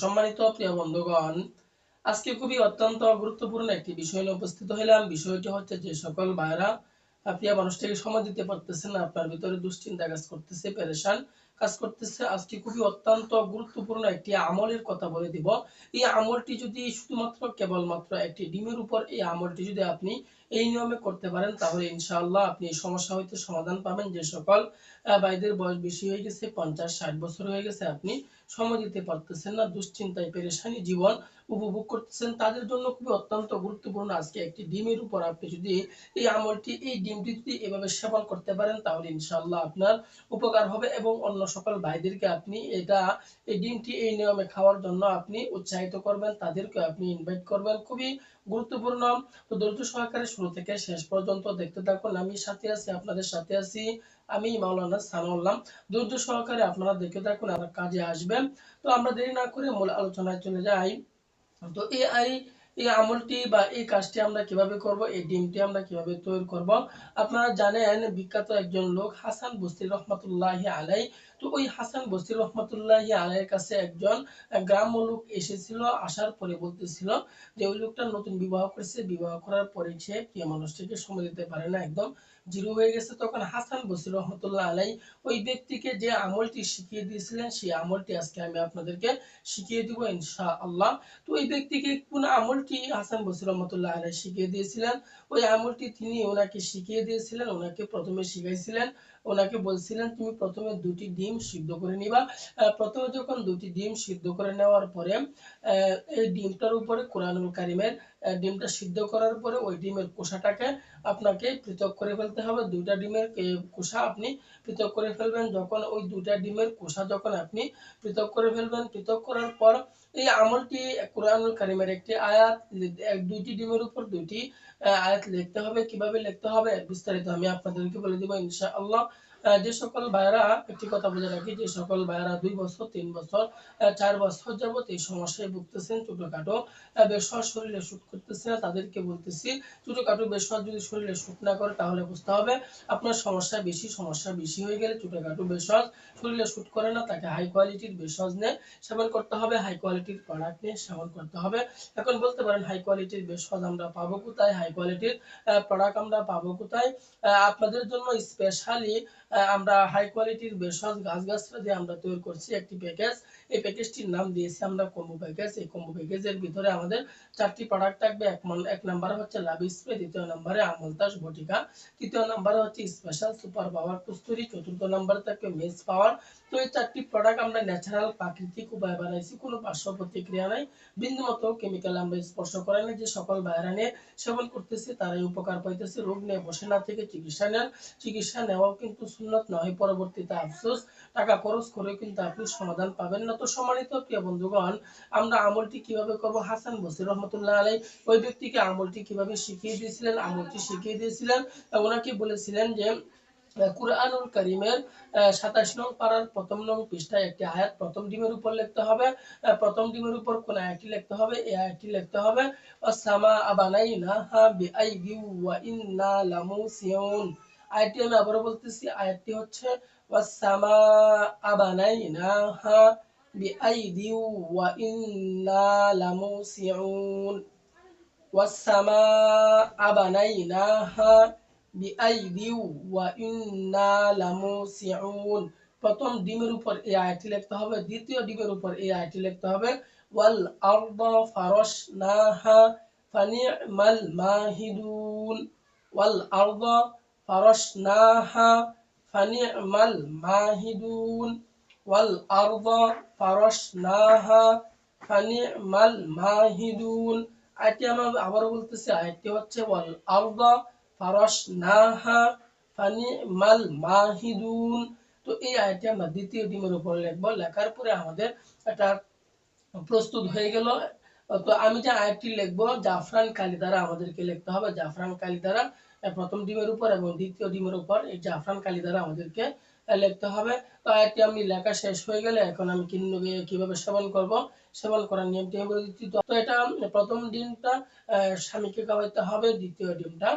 সম্মানিত প্রিয় বন্ধুগণ, আজকে খুবই অত্যন্ত গুরুত্বপূর্ণ একটি বিষয় নিয়ে উপস্থিত হইলাম। বিষয়টি হচ্ছে যে সকল ভাইরা প্রিয় মানুষটাকে সময় দিতে পারতেছেন না, আপনার ভিতরে দুশ্চিন্তা কাজ করতেছে, পেরেশান কাজ করতেছে। আজকে খুবই অত্যন্ত গুরুত্বপূর্ণ একটি আমলের কথা বলে দিব। এই আমলটি যদি শুধুমাত্র কেবলমাত্র একটি ডিমের উপর এই আমলটি যদি আপনি এই নিয়মে করতে পারেন, তাহলে ইনশাআল্লাহ আপনি এই সমস্যা হইতে সমাধান পাবেন। যে সকল ভাইদের বয়স বেশি হয়ে গেছে, পঞ্চাশ, ষাট বছর হয়ে গেছে, আপনি সময় দিতে পারতেছেন না, দুশ্চিন্তায় পেরেশানি জীবন উপভোগ করতেছেন। তাদের জন্য খুবই অত্যন্ত গুরুত্বপূর্ণ আজকে একটি ডিমের উপর। আপনি যদি এই আমলটি, এই ডিমটি যদি এভাবে সেবন করতে পারেন, তাহলে ইনশাআল্লাহ আপনার উপকার হবে এবং অন্য সকল ভাইদেরকে আপনি এটা, এই ডিমটি এই নিয়মে খাওয়ার জন্য আপনি উৎসাহিত করবেন, তাদেরকে আপনি ইনভাইট করবেন। খুবই গুরুত্বপূর্ণ। তো ধৈর্য সহকারে শুরু থেকে শেষ পর্যন্ত দেখতে থাকুন। আমি সাথে আছি, আপনাদের সাথে আছি। আমি মাওলানা সানাউল্লাহ ধৈর্য সহকারে আপনারা দেখতে থাকুন আর কাজে আসবেন। তো আমরা দেরি না করে মূল আলোচনায় চলে যাই। তো এই এই আমলটি বা এই কাজটি আমরা কীভাবে করব, এই ডিমটি আমরা কীভাবে তৈরি করব? আপনারা জানেন, বিখ্যাত একজন লোক হাসান বস্তি রহমতুল্লাহি আলাই তো ওই হাসান বস্তি রহমতুল্লাহি আলাইয়ের কাছে একজন গ্রাম্য লোক এসেছিল, আসার পরে বলতেছিল যে ওই লোকটা নতুন বিবাহ করেছে। বিবাহ করার পরে সে প্রিয় মানুষটিকে সময় দিতে পারে না একদম? জিরো হয়ে গেছে, তখন হাসান বসির রহমতুল্লাহ আলাই ওই ব্যক্তিকে যে আমলটি শিখিয়ে দিয়েছিলেন, সেই আমলটি আজকে আমি আপনাদেরকে শিখিয়ে দিব ইনশা আল্লাহ তো ওই ব্যক্তিকে কোন আমলটি হাসান বসির রহমতুল্লাহ আলাই শিখিয়ে দিয়েছিলেন? ওই আমলটি তিনি ওনাকে শিখিয়ে দিয়েছিলেন, ওনাকে প্রথমে শিখাইছিলেন, ওনাকে বলছিলেন, তুমি প্রথমে দুটি ডিম সিদ্ধ করে নিবা। প্রথমে যখন দুটি ডিম সিদ্ধ করে নেওয়ার পরে এই ডিমটার উপরে কোরআনুল কারিমের ডিমটা সিদ্ধ করার পরে ওই ডিমের কোষাটাকে আপনাকে পৃথক করে ফেলতে হবে। দুইটা ডিমের কোষা আপনি পৃথক করে ফেলবেন। যখন ওই দুইটা ডিমের কোষা যখন আপনি পৃথক করে ফেলবেন, পৃথক করার পর এই আমলটি কোরআনুল কারিমের একটি আয়াত দুইটি ডিমের উপর দুইটি আয়াত লিখতে হবে। কীভাবে লিখতে হবে বিস্তারিত আমি আপনাদেরকে বলে দিব ইনশাআল্লাহ। যে সকল ভাইরা একটি কথা বলে রাখি, যে সকল ভাইরা দুই বছর, তিন বছর চার বছর যাবত এই সমস্যায় ভুগতেছেন, ছোটখাটো বেসর শরীরে শুট করতেছে না তাদেরকে বলতেছি, ছোটখাটো বেসর যদি শরীরে শুট না করে, তাহলে বুঝতে হবে আপনার সমস্যা বেশি সমস্যা বেশি হয়ে গেলে ছোটখাটো বেসর শরীরে শুট করে না, তাকে হাই কোয়ালিটির বেসজ নিয়ে সেবন করতে হবে হাই কোয়ালিটির প্রোডাক্ট নিয়ে সেবন করতে হবে। এখন বলতে পারেন হাই কোয়ালিটির বেসজ আমরা পাবো কোথায়? হাই কোয়ালিটির প্রোডাক্ট আমরা পাবো কোথায়? আপনাদের জন্য স্পেশালি আমরা হাই কোয়ালিটির বেসজ গাছগাছরা দিয়ে আমরা তৈরি করছি একটি প্যাকেজ এই প্যাকেজটির নাম দিয়েছি আমরা কম্বো প্যাকেজ এই কম্বো প্যাকেজের ভিতরে আমাদের চারটি প্রোডাক্ট থাকবে। এক এক নাম্বারে হচ্ছে লাভ স্প্রে দ্বিতীয় নাম্বারে আমলতাস বটিকা তৃতীয় নাম্বারে হচ্ছে স্পেশাল সুপার পাওয়ার কস্তুরি। চতুর্থ নাম্বারে থাকবে মেস পাওয়ার তো এই চারটি প্রোডাক্ট আমরা ন্যাচারাল প্রাকৃতিক উপায়ে বানাইছি, কোনো পার্শ্ব প্রতিক্রিয়া নাই। বিন্দু মতো কেমিক্যাল আমরা স্পর্শ করে না যে সকল বাইরা নিয়ে সেবন করতেছে, তারাই উপকার পাইতেছে। রোগ নিয়ে বসে না থেকে চিকিৎসা নেন। চিকিৎসা নেওয়াও কিন্তু সুন্নত নয় পরবর্তীতে আফসোস, টাকা খরচ করে কিন্তু আপনি সমাধান পাবেন না। তো সম্মানিত প্রিয় বন্ধুগণ, আমরা আমলটি কীভাবে করব? হাসান বসির রহমতুল্লাহ আলাই ওই ব্যক্তিকে আমলটি কীভাবে শিখিয়ে দিয়েছিলেন? আমলটি শিখিয়ে দিয়েছিলেন ওনাকে বলেছিলেন যে কুরআনুল কারিমের সাতাশ নং পাড়ার প্রথম নং পৃষ্ঠায় একটি আয়াত প্রথম ডিমের উপর লিখতে হবে প্রথম ডিমের উপর কোন আয়াতটি লিখতে হবে? এই আয়াতটি লিখতে হবে ওয়াসামা আবানাইনাহা বিআইদি ওয়া ইন্না লামুসিউন। আয়াতটি আমি আবারও বলতেছি আয়াতটি হচ্ছে ওয়াসামা আবানাইনাহা বিআইদি ওয়া ইন্না লামুসিউন والسماء بنيناها بأيد وإنا لموسعون প্রথম ডিমের উপর এই আয়াতটি লিখতে হবে দ্বিতীয় ডিমের উপর এই আয়াতটি লিখতে হবে ওয়াল আরদ ফারাশনাহা ফানি'মাল মাহিদুন ওয়াল আরদ ফানি'মাল মাহিদুন ওয়াল আরদ ফারাশনাহা ফানি'মাল মাহিদুন আয়াতটি আমরা আবারও বলতেছি, আয়াতটি হচ্ছে ওয়াল আরদা ফারাশনাহা ফানিমাল মাহিদুন তো এই আয়াতটি আমরা দ্বিতীয় ডিমের উপর লিখব। লেখার পরে আমাদের এটা প্রস্তুত হয়ে গেল। তো আমি যে আয়াতটি লিখব, জাফরান কালি দ্বারা আমাদেরকে লিখতে হবে। জাফরান কালি দ্বারা প্রথম ডিমের উপর এবং দ্বিতীয় ডিমের উপর এই জাফরান কালি দ্বারা আমাদেরকে লিখতে হবে। আয়াতটি আমি লেখা শেষ হয়ে গেলে এখন আমি কিন্নুকে কীভাবে সেবন করব, সেবন করার নিয়মটি আমি বলে দিচ্ছি। তো এটা, প্রথম ডিমটা স্বামীকে খাওয়াইতে হবে, দ্বিতীয় ডিমটা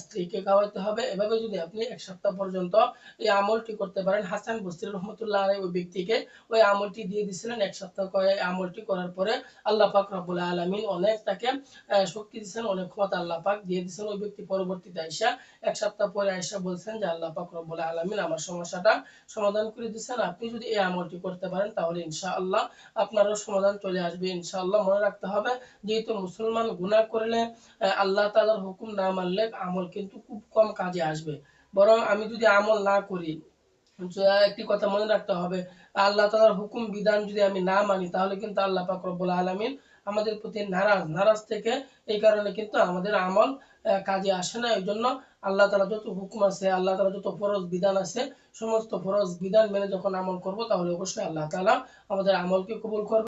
স্ত্রীকে খাওয়াইতে হবে। এভাবে যদি আপনি এক সপ্তাহ পর্যন্ত এই আমলটি করতে পারেন, হাসান বস্তির রহমতুল্লাহ ওই ব্যক্তিকে ওই আমলটি দিয়ে দিছিলেন। এক সপ্তাহ করে আমলটি করার পরে আল্লাহ পাক রব্বুল আলামিন অনেক তাকে শক্তি দিচ্ছেন অনেক ক্ষমতা আল্লাহ পাক দিয়ে দিচ্ছেন ওই ব্যক্তি পরবর্তীতে আইসা এক সপ্তাহ পরে আইসা বলছেন যে, আল্লাহ পাক রব্বুল আলামিন আমার সমস্যাটা সমাধান করে দিচ্ছেন আপনি যদি এই আমলটি করতে পারেন, তাহলে ইনশাআল্লাহ আপনারও সমাধান চলে আসবে। ইনশাআল্লাহ মনে রাখতে হবে, যেহেতু মুসলমান গুনাহ করলে আল্লাহ তাআলার হুকুম না মানলে আমল কিন্তু খুব কম কাজে আসবে। বরং আমি যদি আমল না করি একটি কথা মনে রাখতে হবে, আল্লাহ তাআলার হুকুম, বিধান যদি আমি না মানি, তাহলে কিন্তু আল্লাহ পাক রব্বুল আলামিন আমাদের প্রতি নারাজ। নারাজ থেকে এই কারণে কিন্তু আমাদের আমল কাজে আসে না। এই জন্য আল্লাহ তালা যত হুকুম আছে, আল্লাহ তালা যত ফরজ বিধান আছে, সমস্ত ফরজ বিধান মেনে যখন আমল করব, তাহলে অবশ্যই আল্লাহ তালা আমাদের আমলকে কবুল করবে।